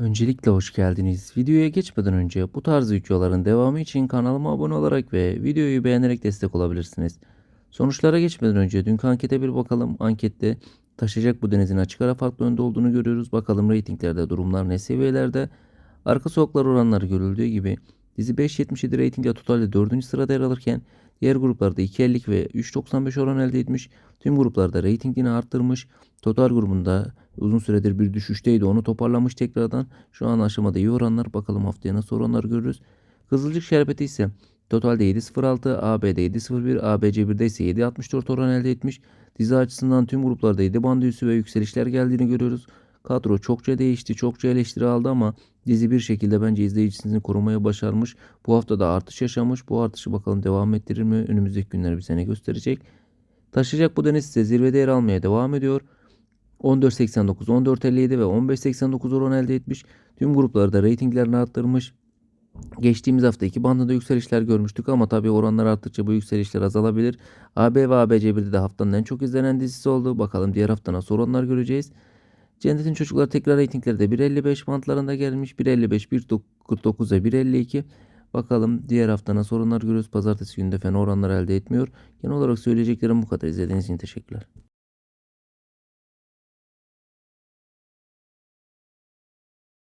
Öncelikle hoş geldiniz. Videoya geçmeden önce bu tarz videoların devamı için kanalıma abone olarak ve videoyu beğenerek destek olabilirsiniz. Sonuçlara geçmeden önce dünkü ankete bir bakalım. Ankette taşıyacak bu denizin açık ara farklı önde olduğunu görüyoruz. Bakalım reytinglerde durumlar ne seviyelerde. Arka sokaklar oranları görüldüğü gibi dizi 5.77 reytingle totalde 4. sırada yer alırken diğer gruplarda 2.50 ve 3.95 oran elde etmiş. Tüm gruplarda reytingini arttırmış. Total grubunda uzun süredir bir düşüşteydi. Onu toparlamış tekrardan. Şu an aşamada iyi oranlar. Bakalım haftaya nasıl oranlar görürüz. Kızılcık şerbeti ise totalde 7.06, AB'de 7.01, ABC1'de ise 7.64 oran elde etmiş. Dizi açısından tüm gruplarda 7 bandı üssü ve yükselişler geldiğini görüyoruz. Kadro çokça değişti, çokça eleştiri aldı ama dizi bir şekilde bence izleyicisini korumaya başarmış. Bu hafta da artış yaşamış. Bu artışı bakalım devam ettirir mi? Önümüzdeki günler bize ne gösterecek? Taşıyacak bu deniz ise zirvede yer almaya devam ediyor. 14.89, 14.57 ve 15.89 oran elde etmiş. Tüm gruplarda reytinglerini arttırmış. Geçtiğimiz hafta iki bandında yükselişler görmüştük ama tabii oranlar arttıkça bu yükselişler azalabilir. AB ve ABC1'de de haftanın en çok izlenen dizisi oldu. Bakalım diğer hafta nasıl oranlar göreceğiz. Cennet'in çocukları tekrar reytingleri de 1.55 bantlarında gelmiş. 1.55, 1.49 ve 1.52. Bakalım diğer hafta nasıl oranlar görüyoruz. Pazartesi günde fena oranlar elde etmiyor. Genel olarak söyleyeceklerim bu kadar. İzlediğiniz için teşekkürler.